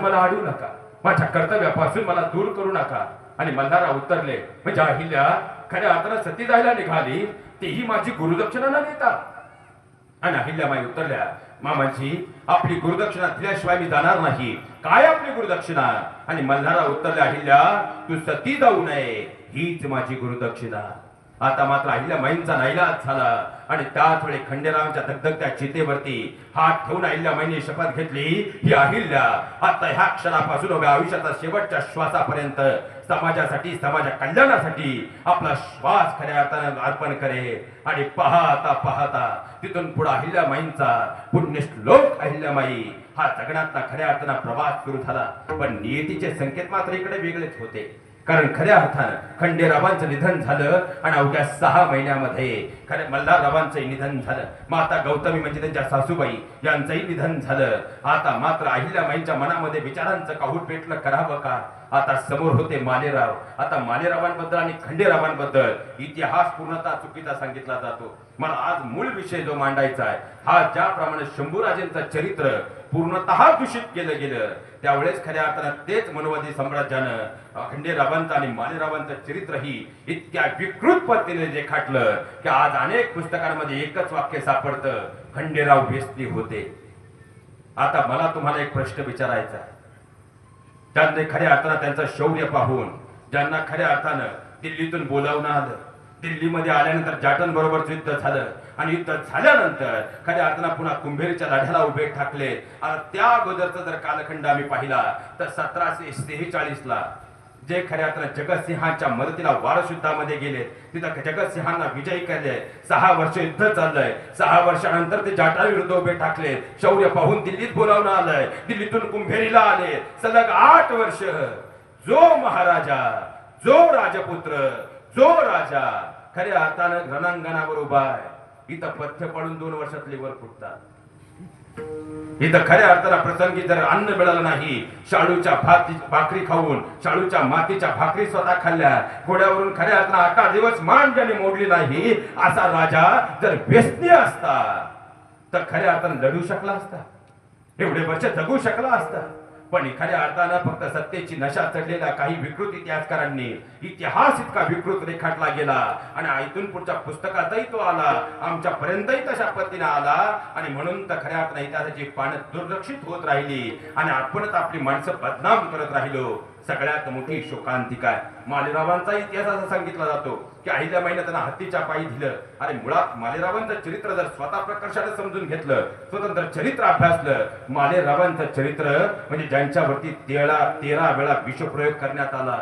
मला अडू नका. माझ्या कर्तव्यापासून मला दूर करू नका. आणि मल्हारा उतरले. म्हणजे अहिल्या खऱ्या अर्थानं सती जायला निघाली तीही माझी गुरुदक्षिणा न देता. आणि अहिल्याबाई उतरल्या. मामाजी आपली गुरुदक्षिणा दिल्याशिवाय मी जाणार नाही. काय आपली गुरुदक्षिणा? आणि मल्हारा उतरल्या अहिल्या तू सती जाऊ नये. हीच माझी गुरुदक्षिणा. आता मात्र अहिल्यामाईंचा नाईलाज झाला. आणि त्याच वेळी खंडेरामच्या धगधगत्या चितेवरती हात ठेवून अहिल्यामाईंनी शपथ घेतली. ही अहिल्या आता ह्या क्षणापासून उभ्या आयुष्याचा शेवटच्या श्वासापर्यंत समाजासाठी समाजा कल्याणासाठी आपला श्वास खऱ्या अर्थानं अर्पण करे. आणि पाहता पाहता तिथून पुढे अहिल्यामाईंचा पुण्यश्लोक अहिल्या अहिल्यामाई हा जगण्यातला खऱ्या अर्थानं प्रवास सुरू झाला. पण नियतीचे संकेत मात्र इकडे वेगळेच होते. कारण खऱ्या अर्थानं खंडेरावांचं निधन झालं आणि अवघ्या सहा महिन्यामध्ये खरे मल्हाररावांचंही निधन झालं. माता गौतमी म्हणजे त्यांच्या सासूबाई यांचंही निधन झालं. आता मात्र अहिल्याबाईंच्या मनामध्ये विचारांचं काहूट पेटलं करावं का? आता समोर होते मालेराव. आता मालेरावांबद्दल आणि खंडेरावांबद्दल इतिहास पूर्णतः चुकीचा सांगितला जातो. मला आज मूळ विषय जो मांडायचा आहे हा ज्याप्रमाणे शंभूराजेंचं चरित्र पूर्णतः दूषित केलं गेलं. त्यावेळेस खऱ्या अर्थानं तेच मनोवादी साम्राज्यानं खंडेरावांचं आणि मालेरावांचं चरित्रही इतक्या विकृत पद्धतीने रेखाटलं की आज अनेक पुस्तकांमध्ये एकच वाक्य सापडतं खंडेराव व्यस्ती होते. आता मला तुम्हाला एक प्रश्न विचारायचा आहे. त्यांनी खऱ्या अर्थानं त्यांचं शौर्य पाहून ज्यांना खऱ्या अर्थानं दिल्लीतून बोलावणं आलं दिल्लीमध्ये आल्यानंतर जाटन बरोबर युद्ध झालं आणि युद्ध झाल्यानंतर खऱ्या अर्थानं पुन्हा कुंभेरीच्या लढ्याला उभे ठाकले. आणि त्या अगोदरचा जर कालखंड आम्ही पाहिला तर सतराशे सेहेचाळीस ला जे खऱ्या अर्थानं जगतसिंहाच्या मदतीला वारशुद्धामध्ये गेले तिथं जगतसिंहांना विजयी केले. सहा वर्ष युद्ध चाललंय. सहा वर्षानंतर ते जाटा विरुद्ध उभे टाकले शौर्य पाहून दिल्लीत बोलावणं आलंय. दिल्लीतून कुंभेरीला आले. सलग आठ वर्ष. जो महाराजा जो राजपुत्र जो राजा खऱ्या अर्थानं रणांगणावर उभा आहे. इथं पथ्य पडून दोन वर्षात लिव्हर फुटतात. इथं खऱ्या अर्थानं प्रसंगी जर अन्न मिळालं नाही शाळूच्या भाती भाकरी खाऊन शाळूच्या मातीच्या भाकरी स्वतः खाल्ल्या घोड्यावरून खऱ्या अर्थानं आता दिवस मान ज्याने मोडली नाही असा राजा जर व्यसनी असता तर खऱ्या अर्थानं लढू शकला असता. एवढे वर्ष जगू शकला असता. पण एखाद्या अर्थानं फक्त सत्तेची नशा चढलेल्या काही विकृत इतिहासकारांनी इतिहास इतका विकृत रेखाटला गेला आणि इथून पुढच्या पुस्तकातही तो आला आमच्या पर्यंतही तशा पद्धतीने आला आणि म्हणून तर खऱ्या अर्थानं इतिहासाची पानं दुर्लक्षित होत राहिली आणि आपणच आपली माणसं बदनाम करत राहिलो. सगळ्यात मोठी शोकांतिका आहे मालेरावांचा इतिहास असा सांगितला जातो की अहिल्याबाईनं त्यांना हत्तीच्या पायी दिलं. आणि मुळात मालेरावांचं चरित्र जर स्वतः प्रकर्षाने समजून घेतलं स्वतंत्र चरित्र अभ्यासलं मालेरावांचं चरित्र म्हणजे ज्यांच्यावरती तेरा तेरा वेळा विषप्रयोग करण्यात आला.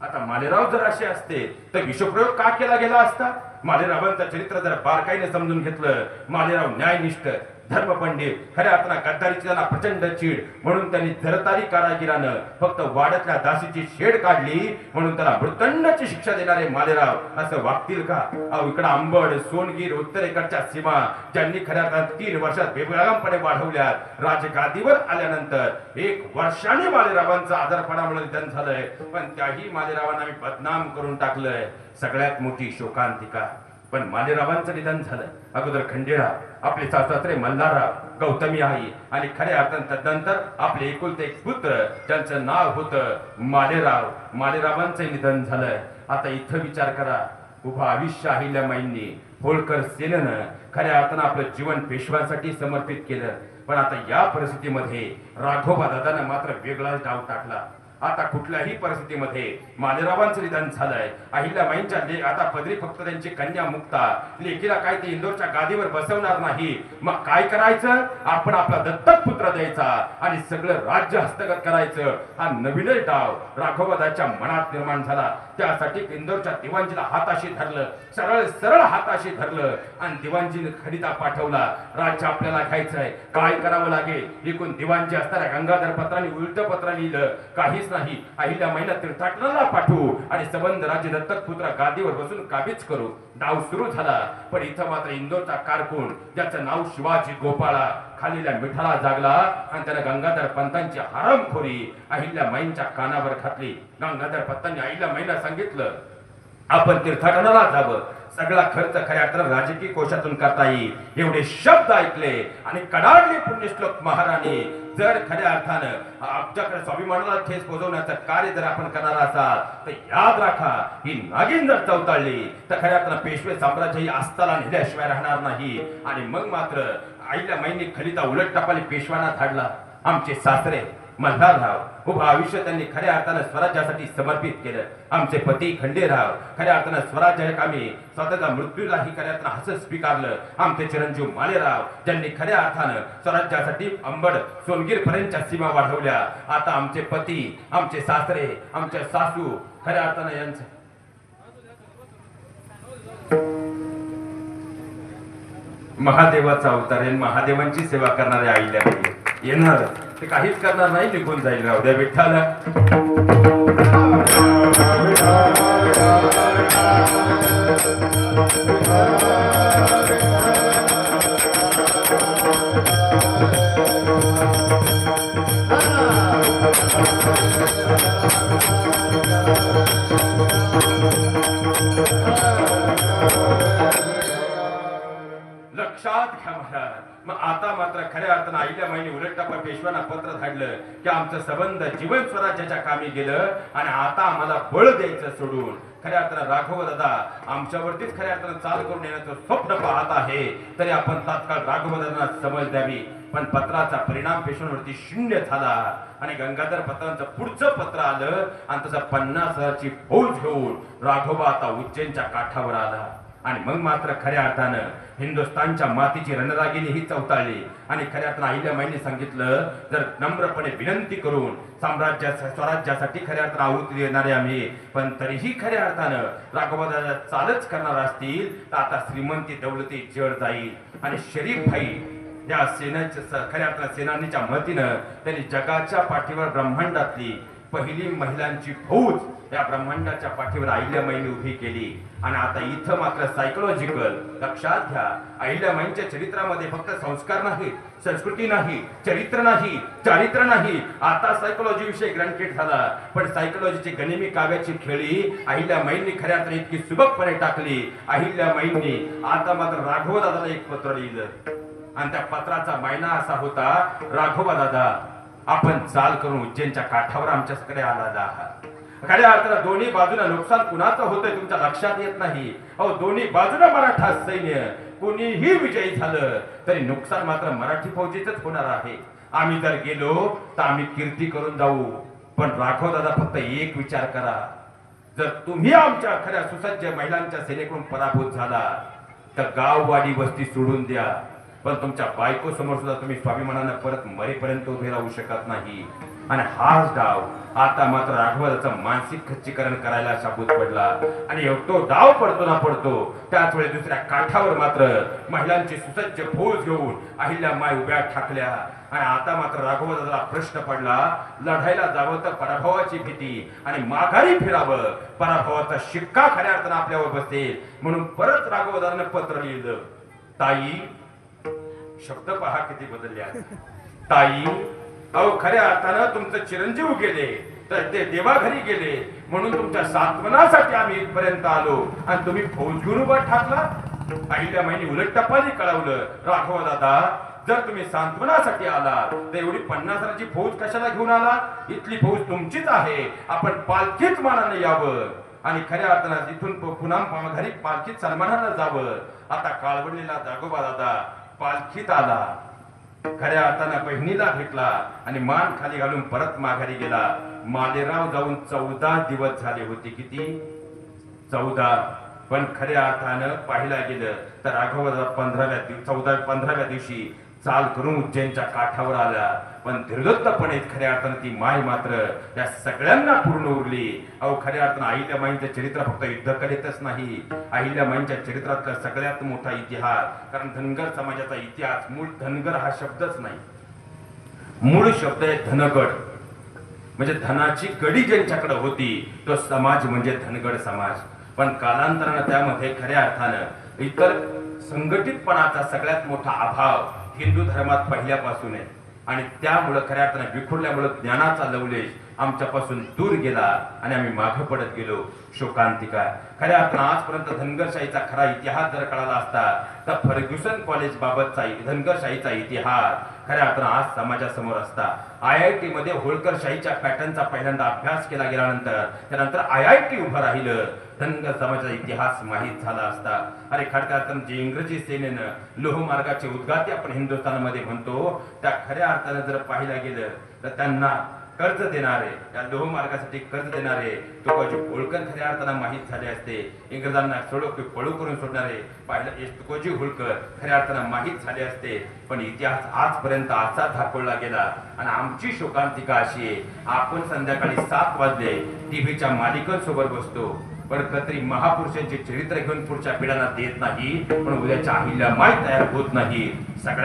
आता मालेराव जर असे असते तर विषप्रयोग का केला गेला असता? मालेरावांचं चरित्र जर बारकाईने समजून घेतलं मालेराव न्यायनिष्ठ धर्मपंडित खऱ्या अर्थानं गद्दारीची त्यांना प्रचंड चीड. म्हणून त्यांनी जरतारी कारागिरानं फक्त वाड्यातल्या दासीची शेड काढली. म्हणून त्याला मृतंडाची शिक्षा देणारे मालेराव असं वागतील का? अहो इकडं आंबड सोनगीर उत्तरेकडच्या सीमा ज्यांनी खऱ्या अर्थात तीन वर्षात बेबळामपणे वाढवल्या राजगादीवर आल्यानंतर एक वर्षाने मालेरावांचं म्हणून निधन झालंय. पण त्याही मालेरावांना मी बदनाम करून टाकलंय. सगळ्यात मोठी शोकांतिका. पण मालेरावांचं निधन झालं. अगोदर खंडेराव आपले सासरे मल्हारराव गौतमी आई आणि खऱ्या अर्थानं तदनंतर आपले एकुलते एक पुत्र ज्यांचं नाव होतं मालेराव. मालेरावांचं निधन झालं. आता इथं विचार करा. उभा आयुष्य अहिल्यामाईंनी होळकर सेनेनं खऱ्या अर्थानं आपलं जीवन पेशव्यांसाठी समर्पित केलं. पण आता या परिस्थितीमध्ये राघोबा दादानं मात्र वेगळाच डाव टाकला. आता कुठल्याही परिस्थितीमध्ये मालेरावांचं निधन झालंय. अहिल्याबाईंच्या ले आता पदरी फक्त त्यांची कन्या मुक्ता. लेकीला काय ते इंदोरच्या गादीवर बसवणार नाही. मग काय करायचं? आपण आपला दत्तक पुत्र द्यायचा आणि सगळं राज्य हस्तगत करायचं. हा नवीनच डाव राघोबादाच्या मनात निर्माण झाला. त्यासाठी इंदोरच्या दिवाणजीला हाताशी धरलं सरळ सरळ हाताशी धरलं. आणि दिवाणजीने खडिता पाठवला राज्य आपल्याला घ्यायचं आहे काय करावं लागेल? एकूण दिवाणजी असताना गंगाधर पत्राने उलट पत्र लिहिलं. काहीच नाही. अहिल्या महिला तीर्थाटनाला पाठवू आणि संबंध राजे दत्तक पुत्र गादीवर बसून काबीज करू. डाव सुरू झाला. पण इथं मात्र इंदोरचा कारकून ज्याचं नाव शिवाजी गोपाळा खालीला मिठाला जागला आणि त्यानं गंगाधर पंतांची हरमखोरी अहिल्या माईंच्या कानावर घातली. गंगाधर पंतांनी अहिल्या महिला सांगितलं. आपण तीर्थाटनाला जावं. सगळा खर्च खऱ्या अर्थानं राजकीय कोशातून करता येईल. एवढे शब्द ऐकले आणि कडाडले पुण्यश्लोक महाराणी. जर खऱ्या अर्थानं आमच्याकडे स्वाभिमानाला ठेस पोहोचवण्याचं कार्य जर आपण करणार असाल तर याद राखा ही नागिन जर चवताळली तर खऱ्या अर्थानं पेशवे साम्राज्य ही आस्थाला नेल्याशिवाय राहणार नाही. आणि मग मात्र आईला महिने खलिता उलट टपाली पेशवाना धाडला. आमचे सासरे मल्हारराव उभं आयुष्य त्यांनी खऱ्या अर्थानं स्वराज्यासाठी समर्पित केलं. आमचे पती खंडेराव खऱ्या अर्थानं स्वराज्य कामी स्वतःचा मृत्यूलाही खऱ्या अर्थानं हसत स्वीकारलं. आमचे चिरंजीव मालेराव ज्यांनी खऱ्या अर्थानं स्वराज्यासाठी अंबड सोनगीरपर्यंतच्या सीमा वाढवल्या. आता आमचे पती आमचे सासरे आमच्या सासू खऱ्या अर्थानं यांचं महादेवाचा अवतार आहे महादेवांची सेवा करणाऱ्या आईला येणार. ते काहीच करणार नाही निघून जाईल राहू द्या विठ्ठल Thank you. लक्षात घ्या महाराज. मग आता मात्र खऱ्या अर्थानं आईल्या महिने उलटप्पा पेशव्यांना पत्र धाडलं की आमचं संबंध जीवन स्वराज्याच्या कामी गेलं आणि आता आम्हाला बळ द्यायचं सोडून. खऱ्या अर्थानं राघव दादा आमच्यावरतीच खऱ्या अर्थानं चाल करून येण्याचं स्वप्न पाहत आहे तरी आपण तात्काळ राघव दादांना समज द्यावी. पण पत्राचा परिणाम पेशव्यांवरती शून्य झाला आणि गंगाधर पत्रांचं पुढचं पत्र आलं आणि त्याचा पन्नास हजारची फौज घेऊन राघोबा आता उज्जैनच्या काठावर आला. आणि मग मात्र खऱ्या अर्थानं हिंदुस्थानच्या मातीची रणरागिणी ही चवताळली आणि खऱ्या अर्थानं अहिल्याबाईंनी सांगितलं जर नम्रपणे विनंती करून साम्राज्या स्वराज्यासाठी खऱ्या अर्थानं आहुती देणारे आम्ही पण तरीही खऱ्या अर्थानं राघवदादा चालच करणार असतील तर आता श्रीमंती दौलती जड जाईल. आणि शरीफ भाई या सेनाच्या खऱ्या अर्थानं सेनानीच्या मतीनं त्यांनी जगाच्या पाठीवर ब्रह्मांडातली पहिली महिलांची फौज या ब्रह्मांडाच्या पाठीवर अहिल्यामाईने उभी केली. आणि आता इथं मात्र सायकोलॉजिकल लक्षात घ्या अहिल्यामाईंच्या चरित्रामध्ये फक्त संस्कार नाही संस्कृती नाही चरित्र नाही चारित्र नाही. आता सायकोलॉजी विषय ग्रँटेड झाला. पण सायकोलॉजीची गनिमी काव्याची खेळी अहिल्यामाईंनी खऱ्या तर इतकी सुबकपणे टाकली. अहिल्यामाईंनी आता मात्र राघव दादाला एक पत्र लिहिलं. आणि त्या पत्राचा मायना असा होता राघोबा दादा आपण चाल करून उज्जैनच्या काठावर आमच्याकडे आला आहात खऱ्या अर्थाला दोन्ही बाजूला नुकसान कुणाचं होतंय तुमच्या लक्षात येत नाही. अहो दोन्ही बाजूला मराठा सैन्य. कुणीही विजयी झालं तरी नुकसान मात्र मराठी फौजेच होणार आहे. आम्ही जर गेलो तर आम्ही कीर्ती करून जाऊ. पण राघव दादा फक्त एक विचार करा. जर तुम्ही आमच्या खऱ्या सुसज्ज महिलांच्या सेनेकडून पराभूत झाला तर गाववाडी वस्ती सोडून द्या. पण तुमच्या बायको समोर सुद्धा तुम्ही स्वाभिमानानं परत मरेपर्यंत उभे राहू शकत नाही. आणि हाच डाव आता मात्र राघवाचं मानसिक खच्चीकरण करायला शाबूत पडला. आणि तो डाव पडतो ना पडतो त्याच वेळी दुसऱ्या काठावर मात्र महिलांची सुसज्ज फौज घेऊन अहिल्या माय उभ्या ठाकल्या. आणि आता मात्र राघवदाला प्रश्न पडला लढायला जावं तर पराभवाची भीती आणि माघारी फिरावं. पराभवाचा शिक्का खऱ्या अर्थानं आपल्यावर बसेल. म्हणून परत राघवदानं पत्र लिहिलं. ताई शब्द पहा किती बदलले आहेत. ताई अहो खऱ्या अर्थानं तुमचं चिरंजीव गेले तर ते देवाघरी गेले म्हणून तुमच्या सात्वनासाठी आम्ही इथपर्यंत आलो. आणि तुम्ही फौज घेऊन उभा ठाकला? पहिल्या महिने उलट टप्पाने कळवलं. राघव दादा जर तुम्ही सांत्वनासाठी आलात तर एवढी पन्नास हजाराची फौज कशाला घेऊन आला? इथली फौज तुमचीच आहे. आपण पालखीच मानाने यावं. आणि खऱ्या अर्थानं इथून पुन्हा घरी पालखीत सन्मानानं जावं. आता काळवडलेला जागोबा दादा पालखीत आला खऱ्या अर्थानं बहिणीला भेटला आणि मान खाली घालून परत माघारी गेला. मालेराव जाऊन चौदा दिवस झाले होते किती? चौदा. पण खऱ्या अर्थानं पाहिला गेलं तर राघव पंधराव्या दिव चौदा पंधराव्या दिवशी चाल करून उज्जैनच्या काठावर आला. पण धीरदत्तपणे खऱ्या अर्थानं ती माय मात्र या सगळ्यांना पूर्ण उरली. अहो खऱ्या अर्थानं अहिल्यामाईंचं चरित्र फक्त युद्धकलेतच नाही. अहिल्यामाईंच्या चरित्रातला सगळ्यात मोठा इतिहास कारण धनगर समाजाचा इतिहास मूळ धनगर हा शब्दच नाही. मूळ शब्द आहे धनगड. म्हणजे धनाची गडी ज्यांच्याकडे होती तो समाज म्हणजे धनगड समाज. पण कालांतरानं त्यामध्ये खऱ्या अर्थानं इतर संघटितपणाचा सगळ्यात मोठा अभाव हिंदू धर्मात पहिल्यापासून आहे. आणि त्यामुळं खऱ्या अर्थानं विखुरल्यामुळं ज्ञानाचा लवलेश आमच्यापासून दूर गेला आणि आम्ही मागे पडत गेलो. शोकांतिका. खऱ्या अर्थानं आजपर्यंत धनगरशाहीचा खरा इतिहास जर कळाला असता तर फर्ग्युसन कॉलेज बाबतचा धनगरशाहीचा इतिहास खऱ्या अर्थानं आज समाजासमोर असता. आय आय टी मध्ये होळकर शाहीच्या पॅटर्नचा पहिल्यांदा अभ्यास केला गेल्यानंतर त्यानंतर आय आय टी उभं राहिलं. धनगर समाजाचा इतिहास माहीत झाला असता. अरे खडका अर्थानं जे इंग्रजी सेनेनं लोहमार्गाचे उद्गाती आपण हिंदुस्थानमध्ये म्हणतो त्या खऱ्या अर्थानं जर पाहिलं गेलं तर त्यांना कर्ज देणारे त्या लोहमार्गासाठी कर्ज देणारे तुकोजी होळकर खऱ्या अर्थानं माहीत झाले असते. इंग्रजांना सोडो पळू करून सोडणारे पाहिलं तुकोजी होळकर खऱ्या अर्थानं माहीत झाले असते. पण इतिहास आजपर्यंत असा दाखवला गेला. आणि आमची शोकांतिका अशी आहे आपण संध्याकाळी सात वाजले टीव्हीच्या मालिकांसोबत बसतो. पण कत्री महापुरुषांचे चरित्र घेऊन पुढच्या पिढ्यांना देत नाही पण उद्याच्या अहिल्या माहीत तयार होत नाही. सगळ्या